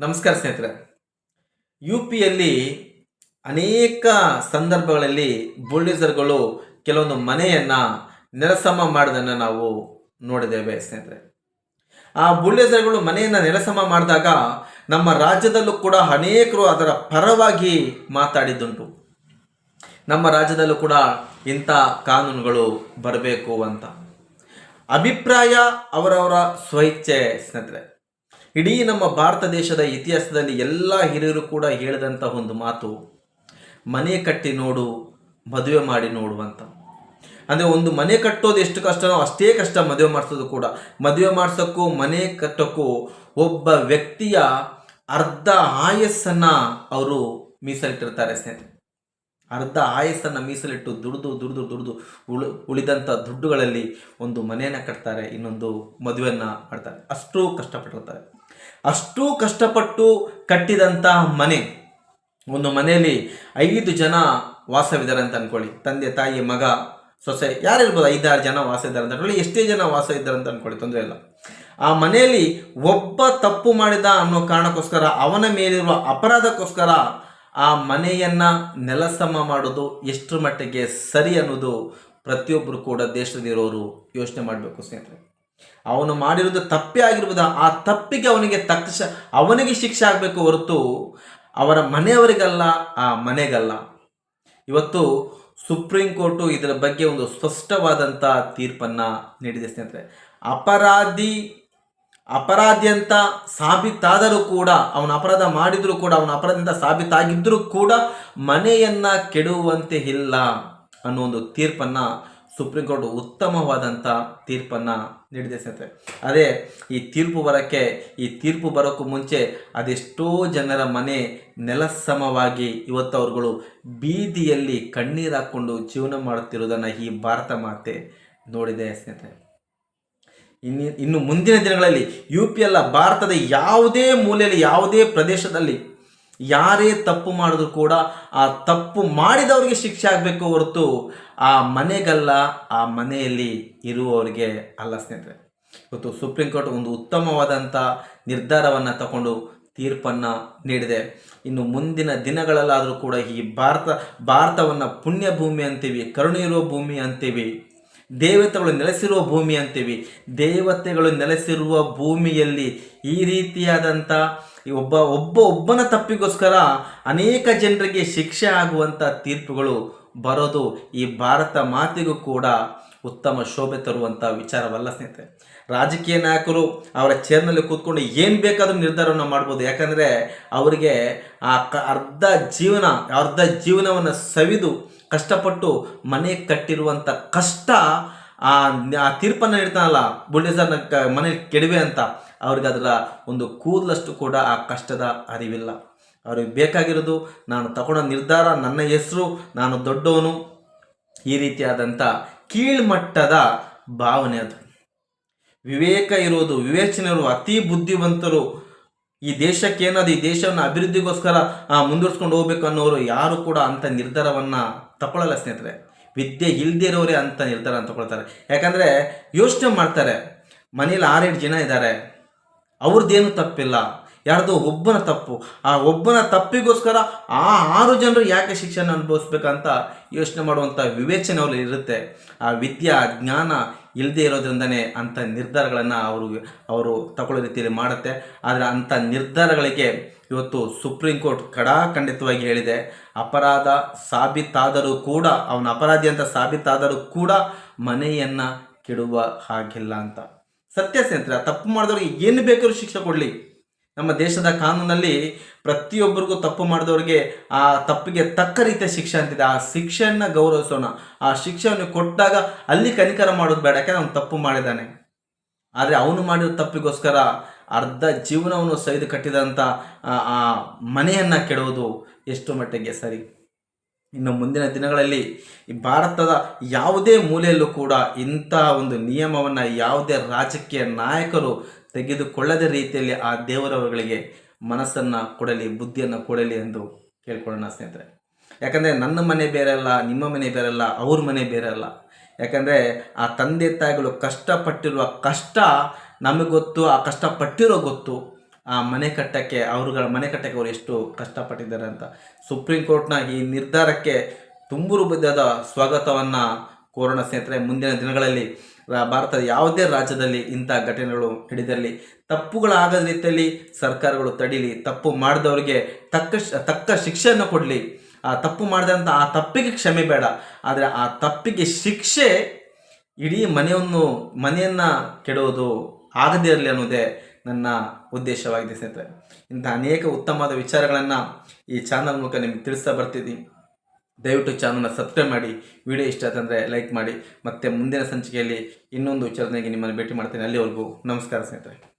ನಮಸ್ಕಾರ ಸ್ನೇಹಿತರೆ. ಯು ಪಿಯಲ್ಲಿ ಅನೇಕ ಸಂದರ್ಭಗಳಲ್ಲಿ ಬುಲ್ಡೇಸರ್ಗಳು ಕೆಲವೊಂದು ಮನೆಯನ್ನು ನೆಲಸಮ ಮಾಡೋದನ್ನು ನಾವು ನೋಡಿದ್ದೇವೆ ಸ್ನೇಹಿತರೆ. ಆ ಬುಲ್ಡೇಸರ್ಗಳು ಮನೆಯನ್ನು ನೆಲಸಮ ಮಾಡಿದಾಗ ನಮ್ಮ ರಾಜ್ಯದಲ್ಲೂ ಕೂಡ ಅನೇಕರು ಅದರ ಪರವಾಗಿ ಮಾತಾಡಿದ್ದುಂಟು. ನಮ್ಮ ರಾಜ್ಯದಲ್ಲೂ ಕೂಡ ಇಂಥ ಕಾನೂನುಗಳು ಬರಬೇಕು ಅಂತ. ಅಭಿಪ್ರಾಯ ಅವರವರ ಸ್ವಇಚ್ಛೆ ಸ್ನೇಹಿತರೆ. ಇಡೀ ನಮ್ಮ ಭಾರತ ದೇಶದ ಇತಿಹಾಸದಲ್ಲಿ ಎಲ್ಲ ಹಿರಿಯರು ಕೂಡ ಹೇಳಿದಂಥ ಒಂದು ಮಾತು, ಮನೆ ಕಟ್ಟಿ ನೋಡು, ಮದುವೆ ಮಾಡಿ ನೋಡು ಅಂತ. ಅಂದರೆ ಒಂದು ಮನೆ ಕಟ್ಟೋದು ಎಷ್ಟು ಕಷ್ಟನೋ ಅಷ್ಟೇ ಕಷ್ಟ ಮದುವೆ ಮಾಡಿಸೋದು ಕೂಡ. ಮದುವೆ ಮಾಡಿಸೋಕ್ಕೂ, ಮನೆ ಕಟ್ಟೋಕ್ಕೂ ಒಬ್ಬ ವ್ಯಕ್ತಿಯ ಅರ್ಧ ಆಯಸ್ಸನ್ನು ಅವರು ಮೀಸಲಿಟ್ಟಿರ್ತಾರೆ ಸ್ನೇಹಿತರೆ ಅರ್ಧ ಆಯಸ್ಸನ್ನು ಮೀಸಲಿಟ್ಟು ದುಡಿದು ದುಡಿದು ದುಡಿದು ಉಳು ಉಳಿದಂಥ ದುಡ್ಡುಗಳಲ್ಲಿ ಒಂದು ಮನೆಯನ್ನು ಕಟ್ತಾರೆ, ಇನ್ನೊಂದು ಮದುವೆಯನ್ನು ಮಾಡ್ತಾರೆ. ಅಷ್ಟು ಕಷ್ಟಪಟ್ಟಿರ್ತಾರೆ. ಅಷ್ಟು ಕಷ್ಟಪಟ್ಟು ಕಟ್ಟಿದಂಥ ಮನೆ. ಒಂದು ಮನೆಯಲ್ಲಿ ಐದು ಜನ ವಾಸವಿದ್ದಾರೆ ಅಂತ ಅನ್ಕೊಳ್ಳಿ. ತಂದೆ, ತಾಯಿ, ಮಗ, ಸೊಸೆ ಯಾರಿರ್ಬೋದು ಐದಾರು ಜನ ವಾಸ ಇದ್ದಾರೆ ಅಂತ ಅನ್ಕೊಳ್ಳಿ. ಎಷ್ಟೇ ಜನ ವಾಸ ಇದ್ದಾರೆ ಅಂತ ಅನ್ಕೊಳ್ಳಿ, ತೊಂದರೆ ಇಲ್ಲ. ಆ ಮನೆಯಲ್ಲಿ ಒಬ್ಬ ತಪ್ಪು ಮಾಡಿದ ಅನ್ನೋ ಕಾರಣಕ್ಕೋಸ್ಕರ, ಅವನ ಮೇಲಿರುವ ಅಪರಾಧಕ್ಕೋಸ್ಕರ ಆ ಮನೆಯನ್ನ ನೆಲಸಮ ಮಾಡೋದು ಎಷ್ಟರ ಮಟ್ಟಿಗೆ ಸರಿ ಅನ್ನೋದು ಪ್ರತಿಯೊಬ್ಬರು ಕೂಡ ದೇಶದಲ್ಲಿರೋರು ಯೋಚನೆ ಮಾಡಬೇಕು ಸ್ನೇಹಿತರೆ. ಅವನು ಮಾಡಿರೋದು ತಪ್ಪೇ ಆಗಿರ್ಬೋದು ಆ ತಪ್ಪಿಗೆ ಅವನಿಗೆ ತಕ್ಕ ಅವನಿಗೆ ಶಿಕ್ಷೆ ಆಗಬೇಕು ಹೊರತು ಅವರ ಮನೆಯವರಿಗಲ್ಲ, ಆ ಮನೆಗಲ್ಲ. ಇವತ್ತು ಸುಪ್ರೀಂ ಕೋರ್ಟು ಇದರ ಬಗ್ಗೆ ಒಂದು ಸ್ಪಷ್ಟವಾದಂಥ ತೀರ್ಪನ್ನು ನೀಡಿದೆ ಸ್ನೇಹಿತರೆ. ಅಪರಾಧಿ ಅಪರಾಧಿ ಅಂತ ಸಾಬೀತಾದರೂ ಕೂಡ, ಅವನ ಅಪರಾಧ ಮಾಡಿದರೂ ಕೂಡ, ಅವನ ಅಪರಾಧದಿಂದ ಸಾಬೀತಾಗಿದ್ದರೂ ಕೂಡ ಮನೆಯನ್ನು ಕೆಡುವಂತೆ ಇಲ್ಲ ಅನ್ನೋ ಒಂದು ತೀರ್ಪನ್ನು ಸುಪ್ರೀಂ ಕೋರ್ಟ್ ಉತ್ತಮವಾದಂಥ ತೀರ್ಪನ್ನು ನೀಡಿದೆ ಸ್ನೇಹಿತರೆ ಅದೇ, ಈ ತೀರ್ಪು ಬರೋಕ್ಕೆ, ಈ ತೀರ್ಪು ಬರೋಕ್ಕೂ ಮುಂಚೆ ಅದೆಷ್ಟೋ ಜನರ ಮನೆ ನೆಲಸಮವಾಗಿ ಇವತ್ತು ಅವರುಗಳು ಬೀದಿಯಲ್ಲಿ ಕಣ್ಣೀರು ಹಾಕ್ಕೊಂಡು ಜೀವನ ಮಾಡುತ್ತಿರುವುದನ್ನು ಈ ಭಾರತ ಮಾತೆ ನೋಡಿದೆ ಸ್ನೇಹಿತರೆ. ಇನ್ನು ಇನ್ನು ಮುಂದಿನ ದಿನಗಳಲ್ಲಿ ಯು ಪಿ ಎಲ್ಲ ಭಾರತದ ಯಾವುದೇ ಮೂಲೆಯಲ್ಲಿ, ಯಾವುದೇ ಪ್ರದೇಶದಲ್ಲಿ ಯಾರೇ ತಪ್ಪು ಮಾಡಿದ್ರು ಕೂಡ ಆ ತಪ್ಪು ಮಾಡಿದವರಿಗೆ ಶಿಕ್ಷೆ ಆಗಬೇಕು ಹೊರತು ಆ ಮನೆಗಲ್ಲ, ಆ ಮನೆಯಲ್ಲಿ ಇರುವವರಿಗೆ ಅಲ್ಲ ಸ್ನೇಹಿತರೆ. ಇವತ್ತು ಸುಪ್ರೀಂ ಕೋರ್ಟ್ ಒಂದು ಉತ್ತಮವಾದಂಥ ನಿರ್ಧಾರವನ್ನು ತಗೊಂಡು ತೀರ್ಪನ್ನು ನೀಡಿದೆ. ಇನ್ನು ಮುಂದಿನ ದಿನಗಳಲ್ಲಾದರೂ ಕೂಡ ಈ ಭಾರತ, ಭಾರತವನ್ನು ಪುಣ್ಯ ಭೂಮಿ ಅಂತೀವಿ ಕರುಣೆ ಇರುವ ಭೂಮಿ ಅಂತೀವಿ. ದೇವತೆಗಳು ನೆಲೆಸಿರುವ ಭೂಮಿ ಅಂತೀವಿ. ದೇವತೆಗಳು ನೆಲೆಸಿರುವ ಭೂಮಿಯಲ್ಲಿ ಈ ರೀತಿಯಾದಂಥ ಒಬ್ಬ ಒಬ್ಬ, ಒಬ್ಬನ ತಪ್ಪಿಗೋಸ್ಕರ ಅನೇಕ ಜನರಿಗೆ ಶಿಕ್ಷೆ ಆಗುವಂಥ ತೀರ್ಪುಗಳು ಬರೋದು ಈ ಭಾರತ ಮಾತಿಗೂ ಕೂಡ ಉತ್ತಮ ಶೋಭೆ ತರುವಂಥ ವಿಚಾರವಲ್ಲ ಸ್ನೇಹಿತರೆ. ರಾಜಕೀಯ ನಾಯಕರು ಅವರ ಚೇರ್ನಲ್ಲಿ ಕೂತ್ಕೊಂಡು ಏನು ಬೇಕಾದರೂ ನಿರ್ಧಾರವನ್ನು ಮಾಡ್ಬೋದು. ಯಾಕಂದರೆ ಅವರಿಗೆ ಆ ಅರ್ಧ ಜೀವನ, ಅರ್ಧ ಜೀವನವನ್ನು ಸವಿದು ಕಷ್ಟಪಟ್ಟು ಮನೆ ಕಟ್ಟಿರುವಂಥ ಕಷ್ಟ, ಆ ತೀರ್ಪನ್ನು ಇಡ್ತಾನಲ್ಲ ಬುಲ್ಡೇಸರ್ನ ಕ, ಮನೆ ಕೆಡವೆ ಅಂತ, ಅವ್ರಿಗೆ ಅದರ ಒಂದು ಕೂದಲಷ್ಟು ಕೂಡ ಆ ಕಷ್ಟದ ಅರಿವಿಲ್ಲ. ಅವ್ರಿಗೆ ಬೇಕಾಗಿರೋದು, ನಾನು ತಗೊಂಡ ನಿರ್ಧಾರ, ನನ್ನ ಹೆಸರು, ನಾನು ದೊಡ್ಡವನು. ಈ ರೀತಿಯಾದಂಥ ಕೀಳ್ಮಟ್ಟದ ಭಾವನೆ ಅದು. ವಿವೇಕ ಇರೋದು ವಿವೇಚನೆ ಇರುವ ಅತಿ ಬುದ್ಧಿವಂತರು ಈ ದೇಶಕ್ಕೆ ಏನದು ಈ ದೇಶವನ್ನು ಅಭಿವೃದ್ಧಿಗೋಸ್ಕರ ಮುಂದುವರ್ಸ್ಕೊಂಡು ಹೋಗ್ಬೇಕು ಅನ್ನೋರು ಯಾರು ಕೂಡ ಅಂಥ ನಿರ್ಧಾರವನ್ನು ತಗೊಳ್ಳಲ್ಲ ಸ್ನೇಹಿತರೆ. ವಿದ್ಯೆ ಇಲ್ಲದೇ ಇರೋರೇ ಅಂತ ನಿರ್ಧಾರ ತಗೊಳ್ತಾರೆ. ಯಾಕಂದರೆ ಯೋಚನೆ ಮಾಡ್ತಾರೆ ಮನೇಲಿ ಆರೇಳು ಜನ ಇದ್ದಾರೆ, ಅವ್ರದ್ದೇನು ತಪ್ಪಿಲ್ಲ, ಯಾರ್ದೋ ಒಬ್ಬನ ತಪ್ಪು. ಆ ಒಬ್ಬನ ತಪ್ಪಿಗೋಸ್ಕರ ಆ ಆರು ಜನರು ಯಾಕೆ ಶಿಕ್ಷಣ ಅನುಭವಿಸ್ಬೇಕಂತ ಯೋಚನೆ ಮಾಡುವಂಥ ವಿವೇಚನೆ ಅವ್ರಲ್ಲಿ ಇರುತ್ತೆ. ಆ ವಿದ್ಯಾ, ಜ್ಞಾನ ಇಲ್ಲದೆ ಇರೋದ್ರಿಂದನೇ ಅಂಥ ನಿರ್ಧಾರಗಳನ್ನು ಅವರು ಅವರು ತಗೊಳ್ಳೋ ರೀತಿಯಲ್ಲಿ ಮಾಡುತ್ತೆ. ಆದರೆ ಅಂಥ ನಿರ್ಧಾರಗಳಿಗೆ ಇವತ್ತು ಸುಪ್ರೀಂ ಕೋರ್ಟ್ ಖಡಾಖಂಡಿತವಾಗಿ ಹೇಳಿದೆ, ಅಪರಾಧ ಸಾಬೀತಾದರೂ ಕೂಡ, ಅವನ ಅಪರಾಧಿ ಅಂತ ಸಾಬೀತಾದರೂ ಕೂಡ ಮನೆಯನ್ನು ಕೆಡುವ ಹಾಗಿಲ್ಲ ಅಂತ. ಸತ್ಯ ಸ್ನೇಹಿತರೆ, ತಪ್ಪು ಮಾಡಿದವ್ರಿಗೆ ಏನು ಬೇಕಾದ್ರೂ ಶಿಕ್ಷೆ ಕೊಡಲಿ. ನಮ್ಮ ದೇಶದ ಕಾನೂನಲ್ಲಿ ಪ್ರತಿಯೊಬ್ಬರಿಗೂ ತಪ್ಪು ಮಾಡಿದವರಿಗೆ ಆ ತಪ್ಪಿಗೆ ತಕ್ಕ ರೀತಿಯ ಶಿಕ್ಷೆ ಅಂತಿದೆ. ಆ ಶಿಕ್ಷೆಯನ್ನು ಗೌರವಿಸೋಣ. ಆ ಶಿಕ್ಷೆಯನ್ನು ಕೊಟ್ಟಾಗ ಅಲ್ಲಿ ಕನಿಕರ ಮಾಡೋದು ಬೇಡ. ಯಾಕೆ ಅವನು ತಪ್ಪು ಮಾಡಿದ್ದಾನೆ ಆದರೆ ಅವನು ಮಾಡಿರೋ ತಪ್ಪಿಗೋಸ್ಕರ ಅರ್ಧ ಜೀವನವನ್ನು ಸೈದು ಕಟ್ಟಿದಂಥ ಆ ಮನೆಯನ್ನು ಕೆಡುವುದು ಎಷ್ಟು ಮಟ್ಟಿಗೆ ಸರಿ. ಇನ್ನು ಮುಂದಿನ ದಿನಗಳಲ್ಲಿ ಭಾರತದ ಯಾವುದೇ ಮೂಲೆಯಲ್ಲೂ ಕೂಡ ಇಂಥ ಒಂದು ನಿಯಮವನ್ನು ಯಾವುದೇ ರಾಜಕೀಯ ನಾಯಕರು ತೆಗೆದುಕೊಳ್ಳದ ರೀತಿಯಲ್ಲಿ ಆ ದೇವರವರುಗಳಿಗೆ ಮನಸ್ಸನ್ನು ಕೊಡಲಿ, ಬುದ್ಧಿಯನ್ನು ಕೊಡಲಿ ಎಂದು ಕೇಳ್ಕೊಳ್ಳೋಣ ಸ್ನೇಹಿತರೆ. ಯಾಕಂದರೆ ನನ್ನ ಮನೆ ಬೇರೆ ಅಲ್ಲ, ನಿಮ್ಮ ಮನೆ ಬೇರೆ ಅಲ್ಲ, ಅವ್ರ ಮನೆ ಬೇರೆ ಅಲ್ಲ. ಯಾಕಂದರೆ ಆ ತಂದೆ ತಾಯಿಗಳು ಕಷ್ಟಪಟ್ಟಿರುವ ಕಷ್ಟ ನಮಗೆ ಗೊತ್ತು, ಆ ಕಷ್ಟಪಟ್ಟಿರೋ ಗೊತ್ತು. ಆ ಮನೆ ಕಟ್ಟಕ್ಕೆ, ಅವರುಗಳ ಮನೆ ಕಟ್ಟಕ್ಕೆ ಅವರು ಎಷ್ಟು ಕಷ್ಟಪಟ್ಟಿದ್ದಾರೆ ಅಂತ. ಸುಪ್ರೀಂ ಕೋರ್ಟ್ನ ಈ ನಿರ್ಧಾರಕ್ಕೆ ತುಂಬು ಬದ್ದಾದ ಸ್ವಾಗತವನ್ನು ಕೋರೋಣ ಸ್ನೇಹಿತರೆ, ಮುಂದಿನ ದಿನಗಳಲ್ಲಿ ಭಾರತದ ಯಾವುದೇ ರಾಜ್ಯದಲ್ಲಿ ಇಂಥ ಘಟನೆಗಳು ಹಿಡಿದಿರಲಿ ತಪ್ಪುಗಳಾಗದ ರೀತಿಯಲ್ಲಿ ಸರ್ಕಾರಗಳು ತಡೀಲಿ, ತಪ್ಪು ಮಾಡಿದವರಿಗೆ ತಕ್ಕ ತಕ್ಕ ಶಿಕ್ಷೆಯನ್ನು ಕೊಡಲಿ. ಆ ತಪ್ಪು ಮಾಡಿದಂಥ ಆ ತಪ್ಪಿಗೆ ಕ್ಷಮೆ ಬೇಡ. ಆದರೆ ಆ ತಪ್ಪಿಗೆ ಶಿಕ್ಷೆ ಇಡೀ ಮನೆಯನ್ನು ಮನೆಯನ್ನು ಕೆಡೋದು ಆಗದೇ ಇರಲಿ ಅನ್ನೋದೇ ನನ್ನ ಉದ್ದೇಶವಾಗಿದೆ ಸ್ನೇಹಿತರೆ. ಇಂಥ ಅನೇಕ ಉತ್ತಮವಾದ ವಿಚಾರಗಳನ್ನು ಈ ಚಾನಲ್ ಮೂಲಕ ನಿಮಗೆ ತಿಳಿಸ್ತಾ ಬರ್ತಿದ್ದೀನಿ. ದಯವಿಟ್ಟು ಚಾನಲ್ನ ಸಬ್ಸ್ಕ್ರೈಬ್ ಮಾಡಿ ವಿಡಿಯೋ ಇಷ್ಟ ಆತಂದರೆ ಲೈಕ್ ಮಾಡಿ. ಮತ್ತೆ ಮುಂದಿನ ಸಂಚಿಕೆಯಲ್ಲಿ ಇನ್ನೊಂದು ವಿಚಾರದೊಂದಿಗೆ ನಿಮ್ಮನ್ನು ಭೇಟಿ ಮಾಡ್ತೀನಿ. ಅಲ್ಲಿವರೆಗೂ ನಮಸ್ಕಾರ ಸ್ನೇಹಿತರೆ.